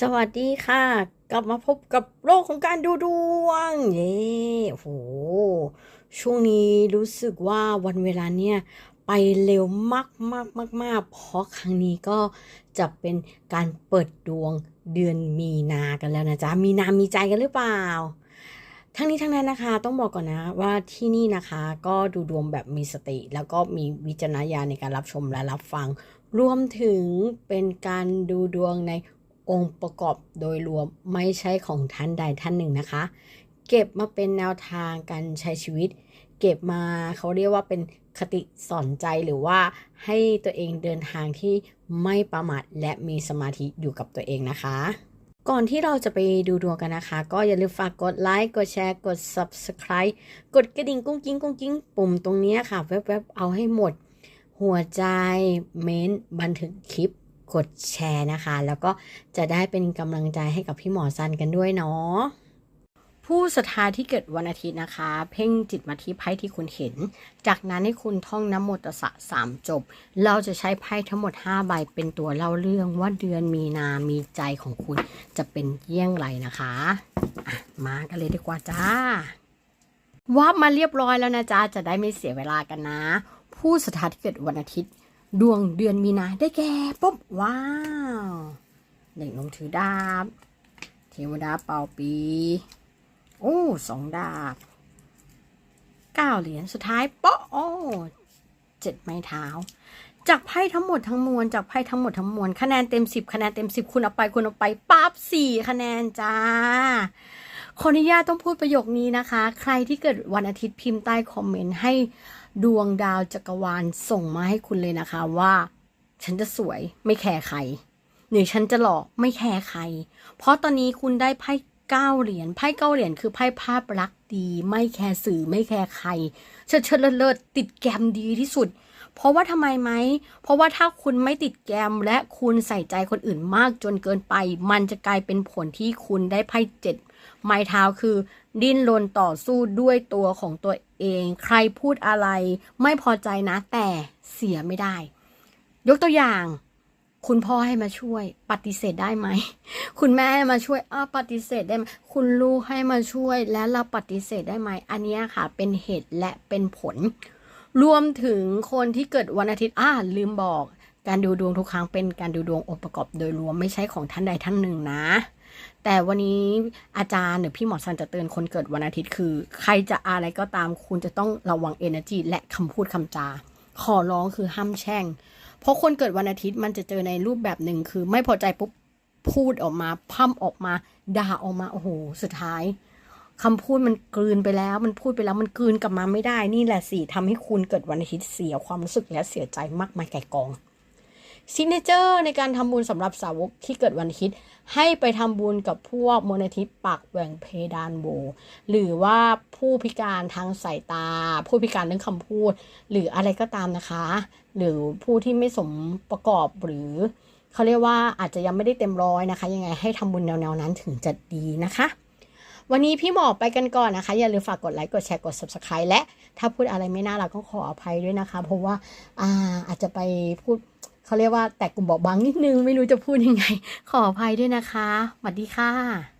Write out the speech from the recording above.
สวัสดีค่ะ กลับมาพบกับโลกของการดูดวง เย้โอ้โห ช่วงนี้รู้สึกว่าวันเวลาเนี่ย ไปเร็วมากมากมากมากเพราะครั้งนี้ก็จะเป็นการเปิดดวงเดือนมีนากันแล้วนะจ๊ะ มีนามีใจกันหรือเปล่า ทั้งนี้ทั้งนั้นนะคะต้องบอกก่อนนะว่าที่นี่นะคะก็ดูดวงแบบมีสติ แล้วก็มีวิจารณญาณในการรับชมและรับฟัง รวมถึงเป็นการดูดวงใน องค์ประกอบโดยรวมไม่ใช่ของท่านใดท่านหนึ่งนะคะ เก็บมาเป็นแนวทางการใช้ชีวิต เก็บมาเขาเรียกว่าเป็นคติสอนใจหรือว่าให้ตัวเองเดินทางที่ไม่ประมาทและมีสมาธิอยู่กับตัวเองนะคะ ก่อนที่เราจะไปดูดวงกันนะคะ ก็อย่าลืมฝากกดไลค์กดแชร์กด Subscribe กดกระดิ่งกุ้งกิ้งกุ้งกิ้งปุ่มตรงนี้ค่ะแวบๆเอาให้หมด หัวใจเม้นบันทึกคลิป กดแชร์นะคะ แล้วก็จะได้เป็นกำลังใจให้กับพี่หมอซันกันด้วยเนาะผู้ศรัทธาที่เกิดวันอาทิตย์นะคะ เพ่งจิตมาที่ไพ่ที่คุณเห็น จากนั้นให้คุณท่องน้ำมตสะสามจบ เราจะใช้ไพ่ทั้งหมด 5 ใบเป็นตัวเล่าเรื่องว่าเดือนมีนา มีใจของคุณจะเป็นเยี่ยงไรนะคะะมากันเลยดีกว่าจ้าว่ามาเรียบร้อยแล้วนะจ๊ะจะได้ไม่เสียเวลากันนะ ผู้ศรัทธาที่เกิดวันอาทิตย์ ดวงเดือนมีนาได้แก่ปุ๊บว้าว เด็กนมถือดาบ เทวดาเป่าปี โอ้สองดาบเก้าเหรียญสุดท้ายโป๊ะโอ้เจ็ดไม้เท้า จากไพ่ทั้งหมดทั้งมวลจากไพ่ทั้งหมดทั้งมวลคะแนนเต็มสิบคะแนนเต็มสิบคุณเอาไปคุณเอาไปปั๊บสี่คะแนนจ้าขออนุญาตต้องพูดประโยคนี้นะคะ ใครที่เกิดวันอาทิตย์พิมพ์ใต้คอมเมนต์ให้ ดวงดาวจักรวาลส่งมาให้คุณเลยนะคะว่า ฉันจะสวยไม่แคร์ใคร หรือฉันจะหล่อไม่แคร์ใคร เพราะตอนนี้คุณได้ไพ่เก้าเหรียญไพ่เก้าเหรียญคือไพ่ภาพลักษณ์ดี ไม่แคร์สื่อไม่แคร์ใคร เชิดเชิดเลิศเลิศติดแกมดีที่สุด เพราะว่าทำไมไหม เพราะว่าถ้าคุณไม่ติดแกมและคุณใส่ใจคนอื่นมากจนเกินไป มันจะกลายเป็นผลที่คุณได้ไพ่เจ็ดไม้เท้าคือ ดิ้นรนต่อสู้ด้วยตัวของตัวเอง ใครพูดอะไรไม่พอใจนะ แต่เสียไม่ได้ ยกตัวอย่าง คุณพ่อให้มาช่วย ปฏิเสธได้ไหม คุณแม่ให้มาช่วยอ้าปฏิเสธได้ไหมคุณลูกให้มาช่วยแล้วเราปฏิเสธได้ไหม อันนี้ค่ะ เป็นเหตุและเป็นผล รวมถึงคนที่เกิดวันอาทิตย์อ่าลืมบอก การดูดวงทุกครั้งเป็นการดูดวงองค์ประกอบโดยรวมไม่ใช่ของท่านใดท่านหนึ่งนะ แต่วันนี้อาจารย์หรือพี่หมอซันจะเตือนคนเกิดวันอาทิตย์คือ ใครจะอะไรก็ตามคุณจะต้องระวัง energy และคำพูดคำจา ขอร้องคือห้ามแช่ง เพราะคนเกิดวันอาทิตย์มันจะเจอในรูปแบบหนึ่งคือไม่พอใจปุ๊บพูดออกมาพั่มออกมาด่าออกมาโอ้โหสุดท้ายคำพูดมันกลืนไปแล้วมันพูดไปแล้วมันกลืนกลับมาไม่ได้นี่แหละสิทำให้คุณเกิดวันอาทิตย์เสียความรู้สึกและเสียใจมากมายไก่กอง ซิเนเจอร์ในการทำบุญสำหรับสาวกที่เกิดวันอาทิตย์ให้ไปทำบุญกับพวกมูลนิธิปากแหว่งเพดานโบ หรือว่าผู้พิการทางสายตา ผู้พิการเรื่องคำพูด หรืออะไรก็ตามนะคะ หรือผู้ที่ไม่สมประกอบหรือเขาเรียกว่าอาจจะยังไม่ได้เต็มร้อยนะคะ ยังไงให้ทำบุญแนวๆนั้นถึงจะดีนะคะวันนี้พี่หมอไปกันก่อนนะคะ อย่าลืมฝากกดไลค์กดแชร์กด subscribe และถ้าพูดอะไรไม่น่ารักก็ขออภัยด้วยนะคะ เพราะว่าอ่าอาจจะไปพูด เขาเรียกว่าแตกกลุ่มบอกบางนิดนึง ไม่รู้จะพูดยังไง ขออภัยด้วยนะคะสวัสดีค่ะ